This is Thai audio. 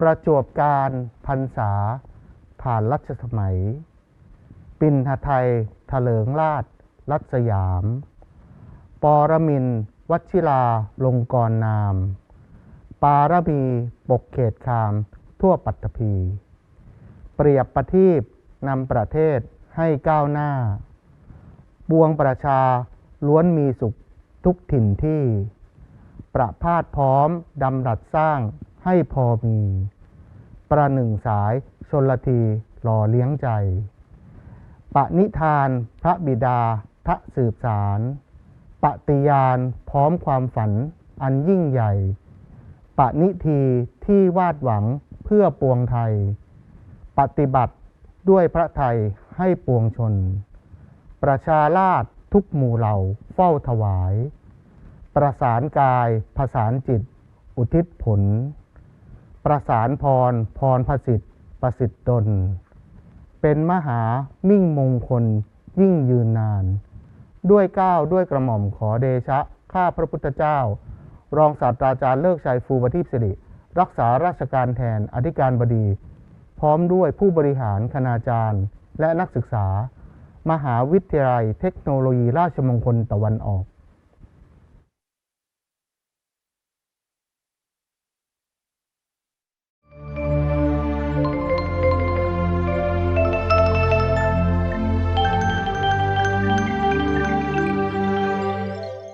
ประจวบการพรรษา ผ่านรัชสมัย ปินหไทยทะเลิงราช รัชสยาม ปรมินวัชิราลงกรนาม ปารมีปกเขตคาม ทั่วปัตตภีเปรียบประทีปนำประเทศให้ก้าวหน้า ปวงประชาล้วนมีสุขทุกถิ่นที่ ประพาสพร้อมดำรัสสร้าง ให้พอมี ประหนึ่งสายชนละทีหล่อเลี้ยงใจ ปณิธานพระบิดาทะสืบสารปฏิญาณพร้อมความฝันอันยิ่งใหญ่ ปณิทีที่วาดหวังเพื่อปวงไทย ปฏิบัติด้วยพระไทยให้ปวงชน ประชาราชทุกหมู่เหล่าเฝ้าถวาย ประสานกาย ผสานจิต อุทิศผล ประสานพร พรพสิทธิ์ประสิทธิ์ตน เป็นมหามิ่งมงคลยิ่งยืนนาน ด้วยก้าวด้วยกระหม่อมขอเดชะ ข้าพระพุทธเจ้า รองศาสตราจารย์เลิกชัยฟูปทิพสิริ รักษาราชการแทนอธิการบดี พร้อมด้วยผู้บริหารคณาจารย์ และนักศึกษา มหาวิทยาลัยเทคโนโลยีราชมงคลตะวันออก